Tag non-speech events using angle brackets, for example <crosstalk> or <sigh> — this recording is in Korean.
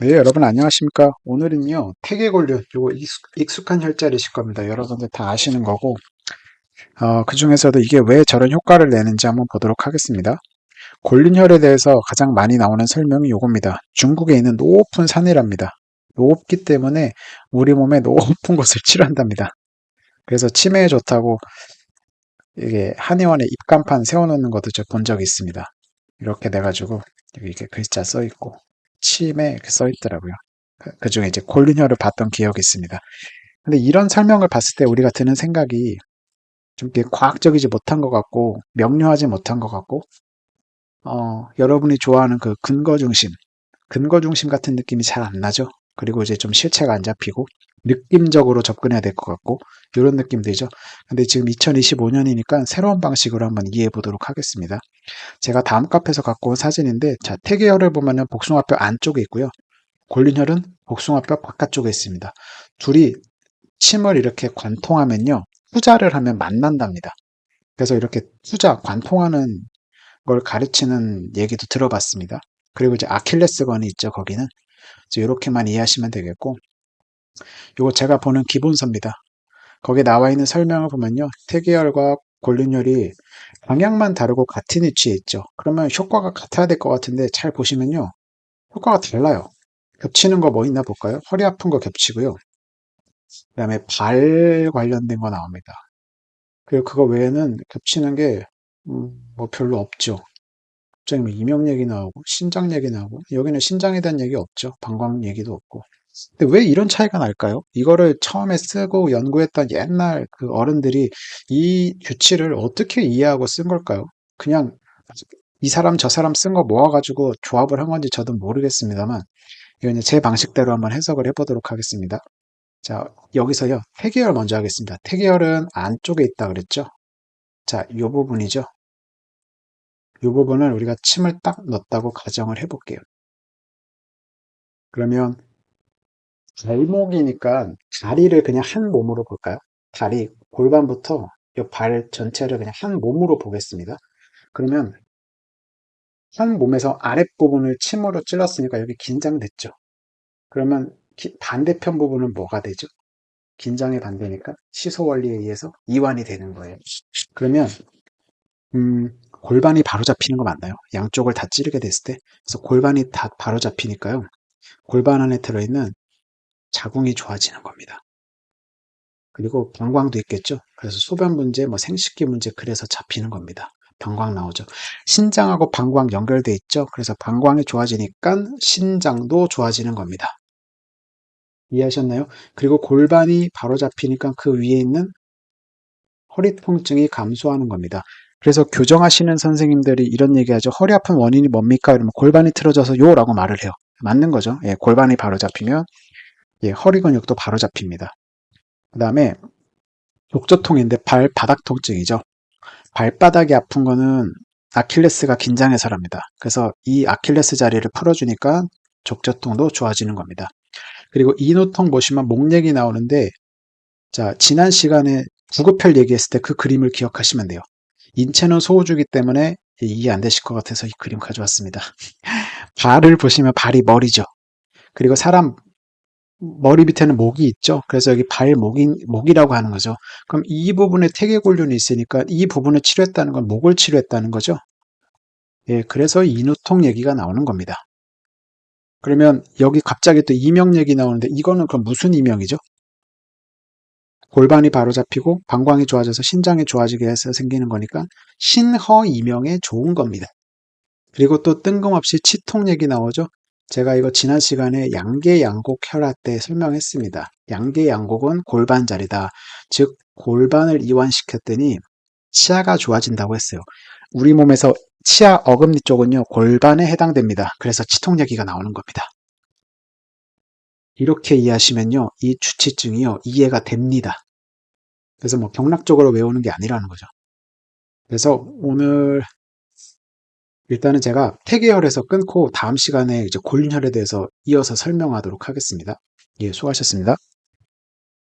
네, 여러분 안녕하십니까? 오늘은요, 태계골륜, 요거 익숙, 익숙한 혈자리실 겁니다. 여러분들 다 아시는 거고, 어, 그 중에서도 이게 왜 저런 효과를 내는지 한번 보도록 하겠습니다. 골륜혈에 대해서 가장 많이 나오는 설명이 요겁니다. 중국에 있는 높은 산이랍니다. 높기 때문에 우리 몸에 높은 <laughs> 곳을 치료한답니다. 그래서 치매에 좋다고 이게 한의원에 입간판 세워놓는 것도 제가 본 적이 있습니다. 이렇게 돼가지고 여기 이렇게 글자 써 있고 이렇게 써 있더라고요. 그 중에 이제 골륜혈을 봤던 기억이 있습니다. 근데 이런 설명을 봤을 때 우리가 드는 생각이 좀 과학적이지 못한 것 같고 명료하지 못한 것 같고 어, 여러분이 좋아하는 그 근거 중심, 근거 중심 같은 느낌이 잘 안 나죠. 그리고 이제 좀 실체가 안 잡히고 느낌적으로 접근해야 될 것 같고 이런 느낌들이죠. 근데 지금 2025년이니까 새로운 방식으로 한번 이해해 보도록 하겠습니다. 제가 다음 카페에서 갖고 온 사진인데 자 태계혈을 보면은 복숭아뼈 안쪽에 있고요. 골륜혈은 복숭아뼈 바깥쪽에 있습니다. 둘이 침을 이렇게 관통하면요. 후자를 하면 만난답니다. 그래서 이렇게 후자, 관통하는 걸 가르치는 얘기도 들어봤습니다. 그리고 이제 아킬레스건이 있죠, 거기는. 이렇게만 이해하시면 되겠고, 이거 제가 보는 기본서입니다. 거기에 나와 있는 설명을 보면요. 태계혈과 골륜혈이 방향만 다르고 같은 위치에 있죠. 그러면 효과가 같아야 될 것 같은데 잘 보시면요. 효과가 달라요. 겹치는 거 뭐 있나 볼까요? 허리 아픈 거 겹치고요. 그 다음에 발 관련된 거 나옵니다. 그리고 그거 외에는 겹치는 게, 음, 뭐 별로 없죠. 갑자기 뭐 이명 얘기 나오고, 신장 얘기 나오고, 여기는 신장에 대한 얘기 없죠. 방광 얘기도 없고. 근데 왜 이런 차이가 날까요? 이거를 처음에 쓰고 연구했던 옛날 그 어른들이 이 규칙을 어떻게 이해하고 쓴 걸까요? 그냥 이 사람 저 사람 쓴 거 모아가지고 조합을 한 건지 저도 모르겠습니다만, 이건 제 방식대로 한번 해석을 해보도록 하겠습니다. 자, 여기서요. 태계열 먼저 하겠습니다. 태계열은 안쪽에 있다 그랬죠? 자, 이 부분이죠. 이 부분을 우리가 침을 딱 넣었다고 가정을 해볼게요. 그러면 발목이니까 다리를 그냥 한 몸으로 볼까요? 다리, 골반부터 이 발 전체를 그냥 한 몸으로 보겠습니다. 그러면 한 몸에서 아랫부분을 침으로 찔렀으니까 여기 긴장됐죠. 그러면 반대편 부분은 뭐가 되죠? 긴장의 반대니까 시소 원리에 의해서 이완이 되는 거예요. 그러면 음, 골반이 바로 잡히는 거 맞나요? 양쪽을 다 찌르게 됐을 때 그래서 골반이 다 바로 잡히니까요. 골반 안에 들어있는 자궁이 좋아지는 겁니다. 그리고 방광도 있겠죠. 그래서 소변 문제, 뭐 생식기 문제 그래서 잡히는 겁니다. 방광 나오죠. 신장하고 방광 연결돼 있죠. 그래서 방광이 좋아지니까 신장도 좋아지는 겁니다. 이해하셨나요? 그리고 골반이 바로 잡히니까 그 위에 있는 허리 통증이 감소하는 겁니다. 그래서 교정하시는 선생님들이 이런 얘기하죠. 허리 아픈 원인이 뭡니까? 이러면 골반이 틀어져서 요 라고 말을 해요. 맞는 거죠. 예, 골반이 바로 잡히면 예, 허리 근육도 바로 잡힙니다. 그 다음에 족저통인데 발바닥 통증이죠. 발바닥이 아픈 거는 아킬레스가 긴장해서랍니다. 그래서 이 아킬레스 자리를 풀어주니까 족저통도 좋아지는 겁니다. 그리고 이노통 보시면 목 얘기 나오는데 자 지난 시간에 구급혈 얘기했을 때 그 그림을 기억하시면 돼요. 인체는 소우주기 때문에 이해 안 되실 것 같아서 이 그림 가져왔습니다. <laughs> 발을 보시면 발이 머리죠. 그리고 사람 머리 밑에는 목이 있죠. 그래서 여기 발목이, 목이라고 하는 거죠. 그럼 이 부분에 태계골륜이 있으니까 이 부분을 치료했다는 건 목을 치료했다는 거죠. 예, 그래서 인후통 얘기가 나오는 겁니다. 그러면 여기 갑자기 또 이명 얘기 나오는데 이거는 그럼 무슨 이명이죠? 골반이 바로 잡히고 방광이 좋아져서 신장이 좋아지게 해서 생기는 거니까 신허 이명에 좋은 겁니다. 그리고 또 뜬금없이 치통 얘기 나오죠. 제가 이거 지난 시간에 양계양곡 혈압 때 설명했습니다. 양계양곡은 골반 자리다. 즉 골반을 이완시켰더니 치아가 좋아진다고 했어요. 우리 몸에서 치아 어금니 쪽은요 골반에 해당됩니다. 그래서 치통 얘기가 나오는 겁니다. 이렇게 이해하시면요 이 주치증이요 이해가 됩니다. 그래서 뭐 경락적으로 외우는 게 아니라는 거죠. 그래서 오늘 일단은 제가 태계열에서 끊고 다음 시간에 이제 골륜혈에 대해서 이어서 설명하도록 하겠습니다. 예, 수고하셨습니다.